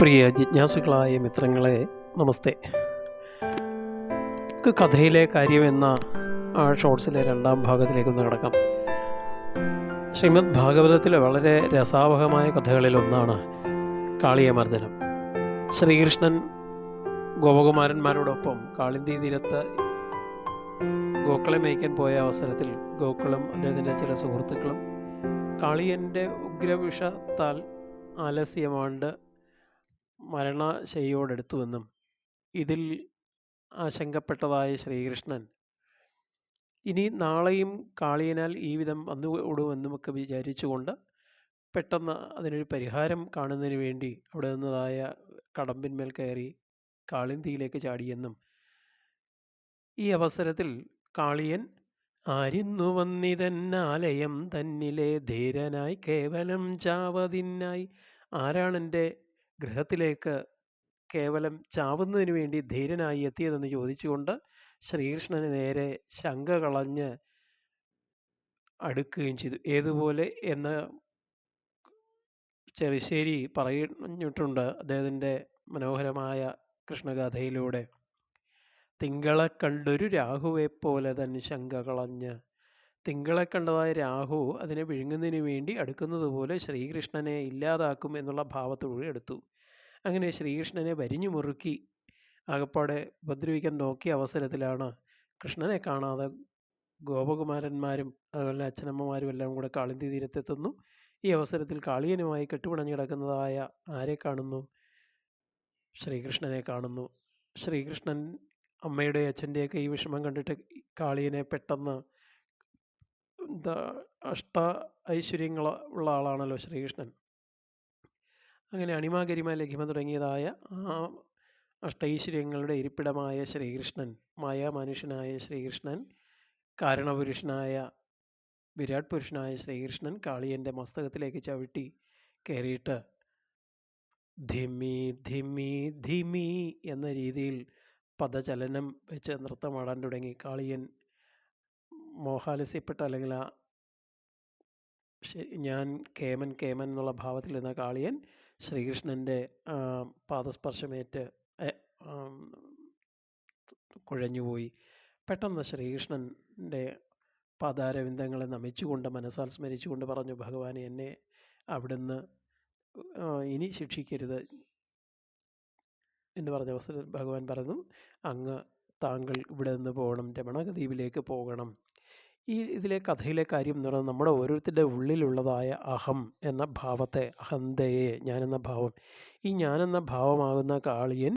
പ്രിയ ജിജ്ഞാസുക്കളായ മിത്രങ്ങളെ നമസ്തേ. നമുക്ക് കഥയിലെ കാര്യം എന്ന ആ ഷോർട്സിലെ രണ്ടാം ഭാഗത്തിലേക്കൊന്ന് കിടക്കാം. ശ്രീമദ് ഭാഗവതത്തിലെ വളരെ രസാവഹമായ കഥകളിലൊന്നാണ് കാളിയമർദ്ദനം. ശ്രീകൃഷ്ണൻ ഗോപകുമാരന്മാരോടൊപ്പം കാളിന്തി തീരത്ത് ഗോക്കളെ മേയ്ക്കാൻ പോയ അവസരത്തിൽ ഗോക്കളും അദ്ദേഹത്തിന്റെ ചില സുഹൃത്തുക്കളും കാളിയന്റെ ഉഗ്രവിഷത്താൽ ആലസ്യമാണ്ട് മരണശയ്യോടെടുത്തുവെന്നും ഇതിൽ ആശങ്കപ്പെട്ടതായ ശ്രീകൃഷ്ണൻ ഇനി നാളെയും കാളിയനാൽ ഈ വിധം വന്നുകൂടുമെന്നുമൊക്കെ വിചാരിച്ചുകൊണ്ട് പെട്ടെന്ന് അതിനൊരു പരിഹാരം കാണുന്നതിന് വേണ്ടി അവിടെ നിന്നതായ കടമ്പിന്മേൽ കയറി കാളിന്തിയിലേക്ക് ചാടിയെന്നും ഈ അവസരത്തിൽ കാളിയൻ ആരിന്നു വന്നിതെന്നാലയം തന്നിലെ ധീരനായി കേവലം ചാവതിനായി ആരാണെന്റെ ഗൃഹത്തിലേക്ക് കേവലം ചാവുന്നതിന് വേണ്ടി ധീരനായി എത്തിയതെന്ന് ചോദിച്ചുകൊണ്ട് ശ്രീകൃഷ്ണന് നേരെ ശങ്ക കളഞ്ഞ് അടുക്കുകയും ചെയ്തു. ഏതുപോലെ എന്ന് ചെറുശ്ശേരി പറഞ്ഞിട്ടുണ്ട് അദ്ദേഹത്തിന്റെ മനോഹരമായ കൃഷ്ണഗാഥയിലൂടെ തിങ്കളെ കണ്ടൊരു രാഹുവെപ്പോലെ തന്നെ ശങ്ക കളഞ്ഞ് തിങ്കളെ കണ്ടതായ രാഹു അതിനെ വിഴുങ്ങുന്നതിന് വേണ്ടി അടുക്കുന്നത് പോലെ ശ്രീകൃഷ്ണനെ ഇല്ലാതാക്കും എന്നുള്ള ഭാവത്തോടെ എടുത്തു. അങ്ങനെ ശ്രീകൃഷ്ണനെ വരിഞ്ഞു മുറുക്കി. ആകപ്പാടെ ഉപദ്രവിക്കാൻ നോക്കിയ അവസരത്തിലാണ് കൃഷ്ണനെ കാണാതെ ഗോപകുമാരന്മാരും അതുപോലെ അച്ഛനമ്മമാരും എല്ലാം കൂടെ കാളിന്തി തീരത്തെത്തുന്നു. ഈ അവസരത്തിൽ കാളിയനുമായി കെട്ടുപിണഞ്ഞു കിടക്കുന്നതായ ആരെ കാണുന്നു? ശ്രീകൃഷ്ണനെ കാണുന്നു. ശ്രീകൃഷ്ണൻ അമ്മയുടെ അച്ഛന്റെയൊക്കെ ഈ വിഷമം കണ്ടിട്ട് കാളിയനെ പെട്ടെന്ന് അഷ്ട ഐശ്വര്യങ്ങൾ ഉള്ള ആളാണല്ലോ ശ്രീകൃഷ്ണൻ. അങ്ങനെ അണിമാഗരിമ ലഘിമ തുടങ്ങിയതായ ആ അഷ്ടൈശ്വര്യങ്ങളുടെ ഇരിപ്പിടമായ ശ്രീകൃഷ്ണൻ മായാമനുഷ്യനായ ശ്രീകൃഷ്ണൻ കാരണപുരുഷനായ വിരാട് പുരുഷനായ ശ്രീകൃഷ്ണൻ കാളിയന്റെ മസ്തകത്തിലേക്ക് ചവിട്ടി കയറിയിട്ട് ധിമി ധിമി ധിമി എന്ന രീതിയിൽ പദചലനം വെച്ച് നൃത്തമാടാൻ തുടങ്ങി. കാളിയൻ മോഹാലസ്യപ്പെട്ട അല്ലെങ്കിൽ ആ ഞാൻ കേമൻ കേമൻ എന്നുള്ള ഭാവത്തിൽ നിന്ന കാളിയൻ ശ്രീകൃഷ്ണന്റെ പാദസ്പർശമേറ്റ് കുഴഞ്ഞുപോയി. പെട്ടെന്ന് ശ്രീകൃഷ്ണന്റെ പാതാരവിന്ദങ്ങളെ നമിച്ചുകൊണ്ട് മനസ്സാൽ സ്മരിച്ചുകൊണ്ട് പറഞ്ഞു ഭഗവാൻ എന്നെ അവിടുന്ന് ഇനി ശിക്ഷിക്കരുത്. എന്ന് പറഞ്ഞ അവസരത്തിൽ ഭഗവാൻ പറഞ്ഞു അങ്ങ് താങ്കൾ ഇവിടെ നിന്ന് പോകണം രമണദ്വീപിലേക്ക് പോകണം. ഈ ഇതിലെ കഥയിലെ കാര്യം എന്ന് പറയുന്നത് നമ്മുടെ ഓരോരുത്തരുടെ ഉള്ളിലുള്ളതായ അഹം എന്ന ഭാവത്തെ അഹന്തയെ ഞാനെന്ന ഭാവം. ഈ ഞാനെന്ന ഭാവമാകുന്ന കാളിയൻ